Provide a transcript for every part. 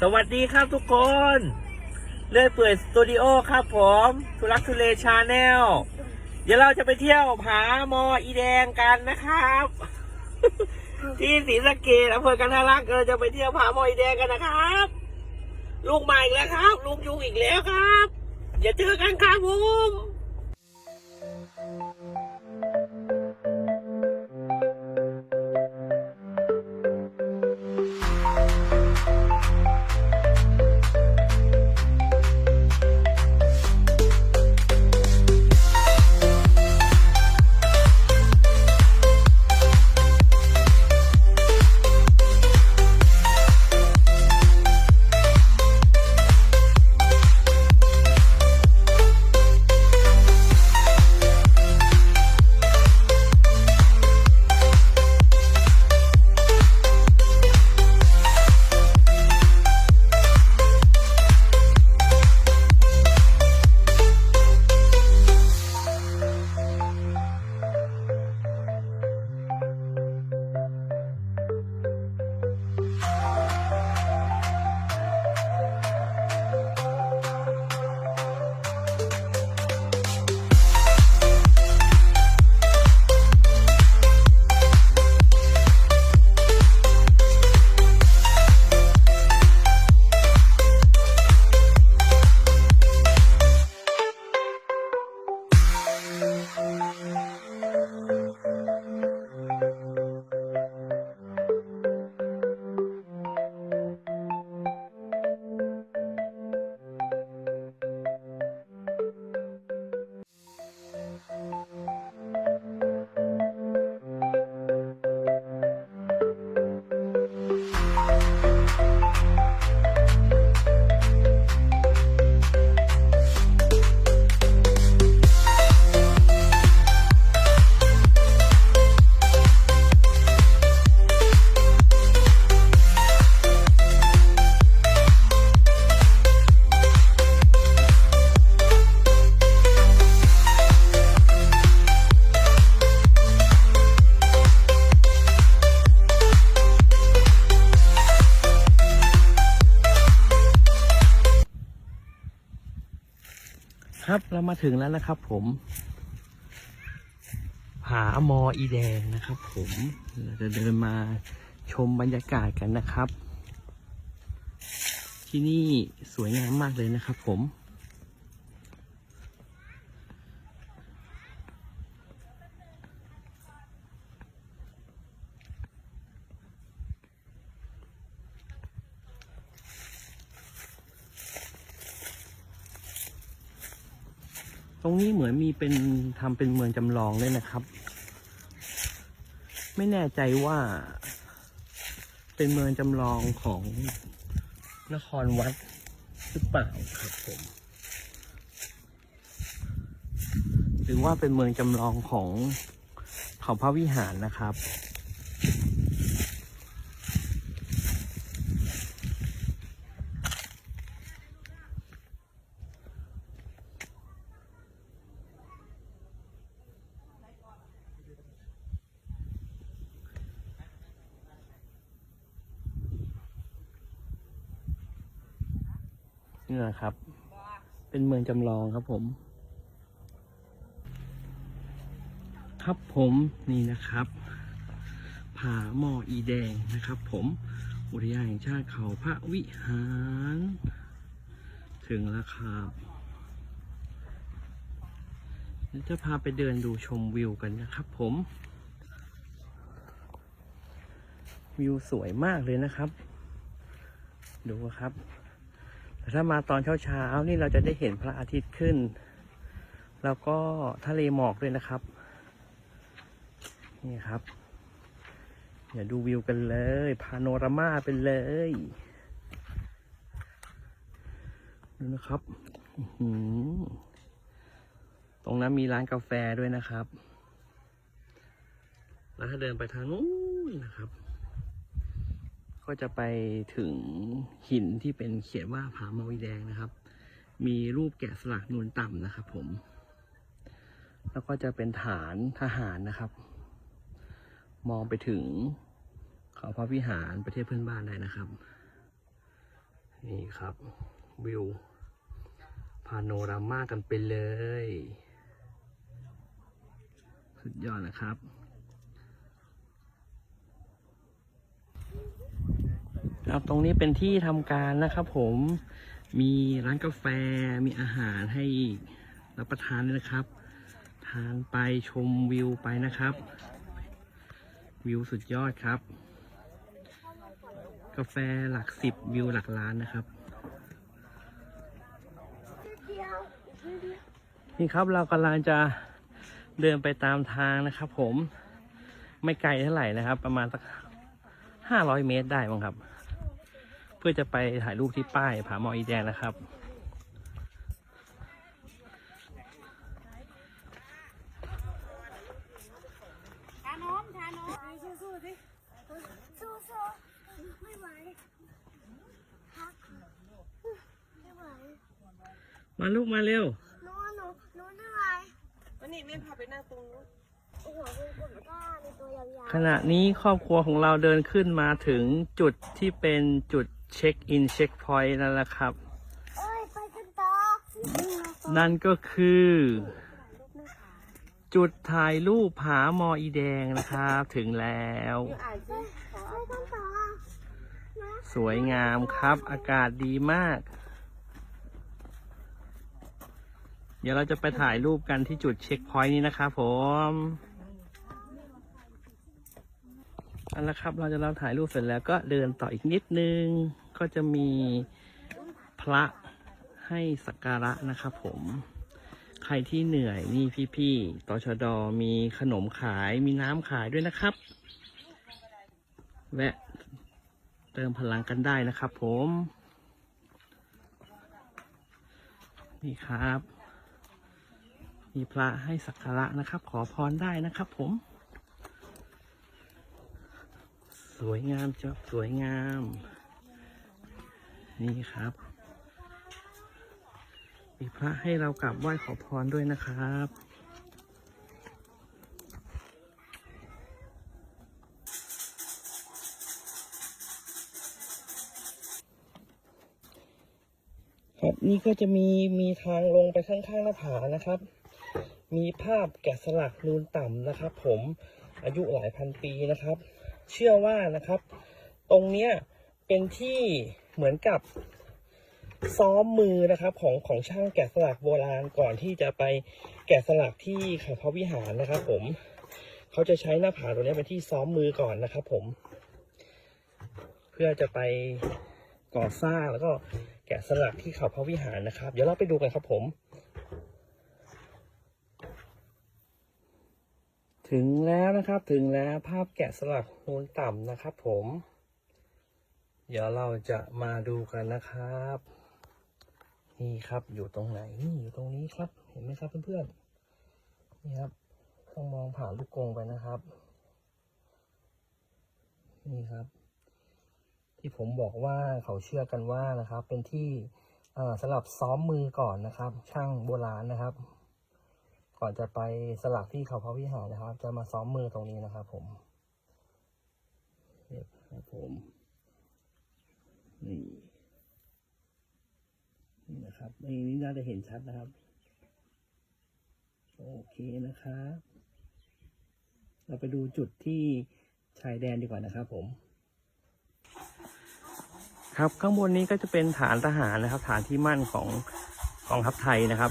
สวัสดีครับทุกคน เลื่อยเปื่อยสตูดิโอครับผมทุลักทุเลชาแนลเดี๋ยวเราจะไปเที่ยวผามออีแดงกันนะครับ ที่ศรีสะเกดอำเภอกันทารักเราจะไปเที่ยวผามออีแดงกันนะครับลูกใหม่อีกแล้วครับลูกยุงอีกแล้วครับอย่าเจอกันครับผม ครับเรามาถึงแล้วนะครับ ผม ผามออีแดงนะครับ ผมเราจะเดินมาชมบรรยากาศกันนะครับ ที่นี่สวยงามมากเลยนะครับ ผม รงนี้เหมือนมีเป็นทำเป็นเมืองจำลองเลยนะครับ ไม่แน่ใจว่า เป็นเมืองจำลองของนครวัดหรือเปล่าครับผมหรือว่าเป็นเมืองจำลองของเขาพระวิหารนะครับ นี่แหละครับ เป็นเมืองจำลองครับผม ครับผมนี่นะครับผาหมออีแดงนะครับผมอุทยานแห่งชาติเขาพระวิหาร ถึงแล้วครับเดี๋ยวจะพาไปเดินดูชมวิวกันนะครับผม วิวสวยมากเลยนะครับ ดูครับ แต่ถ้ามาตอนเช้าๆนี่เราจะได้เห็นพระอาทิตย์ขึ้น แล้วก็ทะเลหมอกด้วยนะครับ นี่ครับ เดี๋ยวดูวิวกันเลย พาโนรามาไปเลยดูนะครับตรงนั้นมีร้านกาแฟด้วยนะครับ แล้วถ้าเดินไปทางนู้นนะครับ ก็จะไปถึงหินที่เป็นเขียนว่าผาเมาอีแดงนะครับ มีรูปแกะสลักนูนต่ำนะครับผม แล้วก็จะเป็นฐานทหารนะครับ มองไปถึงเขาพระวิหารประเทศเพื่อนบ้านได้นะครับ นี่ครับวิวพาโนรามากันไปเลย สุดยอดนะครับ ครับตรงนี้เป็นที่ทำการนะครับผมมีร้านกาแฟมีอาหารให้รับประทานด้วยนะครับ ทานไปชมวิวไปนะครับ วิวสุดยอดครับ กาแฟหลักสิบวิวหลักล้านนะครับ นี่ครับเรากำลังจะเดินไปตามทางนะครับ ผมไม่ไกลเท่าไหร่นะครับ ประมาณสักห้าร้อยเมตรได้มั้งครับ พื่อจะไปถ่ายรูปที่ป้ายผาหมออีแดงนะครับทานมทานมสู้ๆสิสู้ๆไม่ไหวพักไม่ไหวมาลูกมาเร็ว หนูหนูหนูเหนื่อยวันนี้แม่พาไปนั่งตรงนู้นโอ้โหคุณกดก้าในตัวยาวขณะนี้ครอบครัวของเราเดินขึ้นมาถึงจุดที่เป็นจุด เช็คอินเช็คพอยต์นั่นแหละครับๆเอ้ยไปกันต่อนั่นก็คือ จุดถ่ายรูปผาหมออีแดงนะครับ ถึงแล้วอยู่อ่านสิขอไปกันต่อนะสวยงามครับ อากาศดีมาก เดี๋ยวเราจะไปถ่ายรูปกันที่จุดเช็คพอยต์นี้นะครับผม เอาละครับเราจะเราถ่ายรูปเสร็จแล้วก็เดินต่ออีกนิดนึง ก็จะมีพระให้สักการะนะครับผม ใครที่เหนื่อยนี่พี่ๆตชดมีขนมขายมีน้ำขายด้วยนะครับ แวะเติมพลังกันได้นะครับผม นี่ครับ มีพระให้สักการะนะครับ ขอพรได้นะครับผม สวยงามจ้ะสวยงาม นี่ครับ มีพระให้เรากราบไหว้ขอพรด้วยนะครับครับนี่ก็จะมีมีทางลงไปข้างๆหน้าผานะครับ มีภาพแกะสลักนูนต่ำนะครับ ผมอายุหลายพันปีนะครับ เชื่อว่านะครับ ตรงเนี้ยเป็นที่เหมือนกับซ้อมมือนะครับของของช่างแกะสลักโบราณก่อนที่จะไปแกะสลักที่เขาพระวิหารนะครับ ผมเขาจะใช้หน้าผาตรงนี้เป็นที่ซ้อมมือก่อนนะครับ ผม เพื่อจะไปก่อสร้างแล้วก็แกะสลักที่เขาพระวิหารนะครับ เดี๋ยวเราไปดูกันครับผม ถึงแล้วนะครับถึงแล้วภาพแกะสลักนูนต่ำนะครับ ผม เดี๋ยวเราจะมาดูกันนะครับ นี่ครับอยู่ตรงไหนนี่อยู่ตรงนี้ครับ เห็นไหมครับเพื่อนๆนี่ครับ ต้องมองผ่านลูกกรงไปนะครับ นี่ครับ ที่ผมบอกว่าเขาเชื่อกันว่านะครับ เป็นที่สำหรับซ้อมมือก่อนนะครับ ช่างโบราณนะครับ ก่อนจะไปสลักที่เขาพระวิหารนะครับ จะมาซ้อมมือตรงนี้นะครับผมนี่ครับผมนี่นี่นะครับนี่นี่น่าจะเห็นชัดนะครับ โอเคนะครับ เราไปดูจุดที่ชายแดนดีกว่านะครับผม ครับข้างบนนี้ก็จะเป็นฐานทหารนะครับ ฐานที่มั่นของกองทัพไทยนะครับ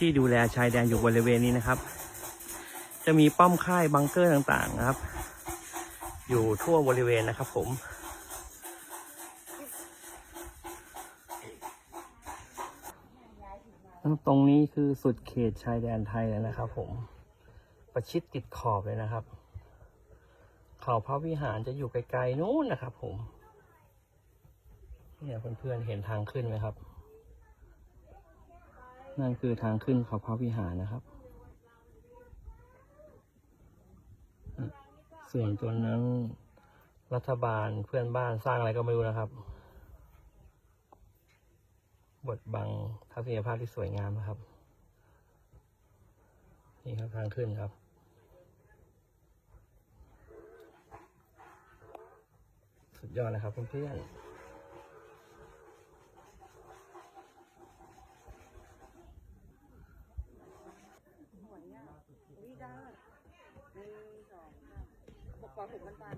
ที่ดูแลชายแดนอยู่บริเวณนี้นะครับ จะมีป้อมค่ายบังเกอร์ต่างๆนะครับ อยู่ทั่วบริเวณนะครับ ผมตรงนี้คือสุดเขตชายแดนไทยแล้วนะครับ ผมประชิดติดขอบเลยนะครับ เขาพระวิหารจะอยู่ไกลๆนู้นนะครับ ผม เนี่ยเพื่อนๆเห็นทางขึ้นไหมครับ นั่นคือทางขึ้นเขาพระวิหารนะครับ ส่วนตัวนั้นรัฐบาลเพื่อนบ้านสร้างอะไรก็ไม่รู้นะครับ บทบังทัศนียภาพที่สวยงามนะครับ นี่ครับทางขึ้นครับสุดยอดนะครับเพื่อนๆ อถุงน้ำตาล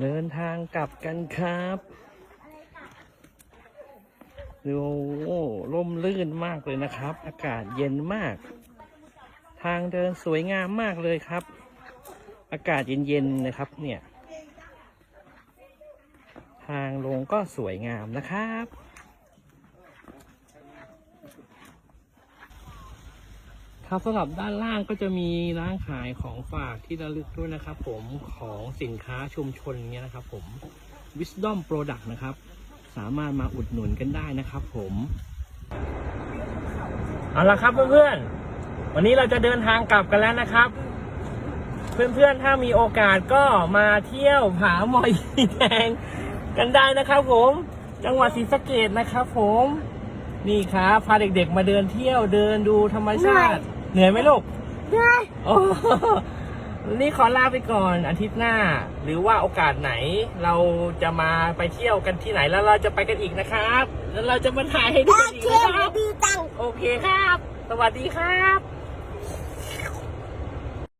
เดินทางกลับกันครับดูโอ้ร่มรื่นมากเลยนะครับ อากาศเย็นมาก ทางเดินสวยงามมากเลยครับ อากาศเย็นๆนะครับเนี่ย ทางลงก็สวยงามนะครับ ครับสำหรับด้านล่างก็จะมีร้านขายของฝากที่ระลึกด้วยนะครับ ผมของสินค้าชุมชนเนี้ยนะครับ ผม Wisdom Product นะครับ สามารถมาอุดหนุนกันได้นะครับ ผมเอาละครับเพื่อนๆ วันนี้เราจะเดินทางกลับกันแล้วนะครับ เพื่อนๆ ถ้ามีโอกาสก็มาเที่ยวผาหมอยแดง กันได้นะครับผม จังหวัดศรีสะเกดนะครับผม นี่ครับพาเด็กๆมาเดินเที่ยวเดินดูธรรมชาติ เหนื่อยไหมลูกได้โอ้วันนี้ขอลาไปก่อนอาทิตย์หน้า หรือว่าโอกาสไหน เราจะมาไปเที่ยวกันที่ไหนแล้วเราจะไปกันอีกนะครับ แล้วเราจะมาถ่ายให้ดูกันอีกนะครับดีจังโอเคครับ สวัสดีครับ